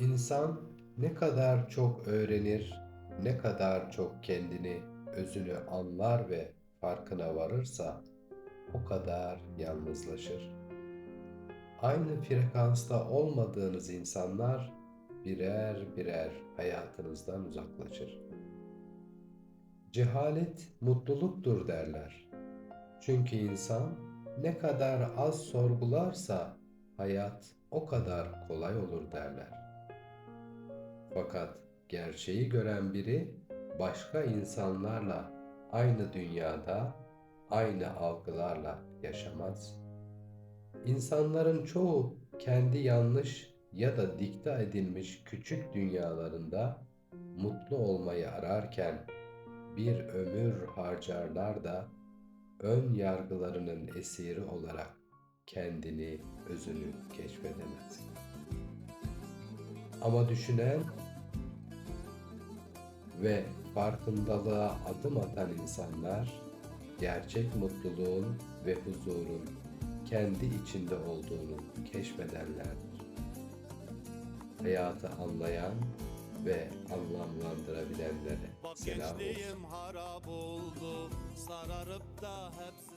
İnsan ne kadar çok öğrenir, ne kadar çok kendini, özünü anlar ve farkına varırsa o kadar yalnızlaşır. Aynı frekansta olmadığınız insanlar birer birer hayatınızdan uzaklaşır. Cehalet mutluluktur derler. Çünkü insan ne kadar az sorgularsa hayat o kadar kolay olur derler. Fakat gerçeği gören biri başka insanlarla aynı dünyada, aynı algılarla yaşamaz. İnsanların çoğu kendi yanlış ya da dikte edilmiş küçük dünyalarında mutlu olmayı ararken bir ömür harcarlar da ön yargılarının esiri olarak kendini, özünü keşfedemez. Ama düşünen ve farkındalığa adım atan insanlar gerçek mutluluğun ve huzurun kendi içinde olduğunu keşfedenlerdir. Hayatı anlayan ve anlamlandırabilenlere selam olsun. harap oldu Sararıp da hepsi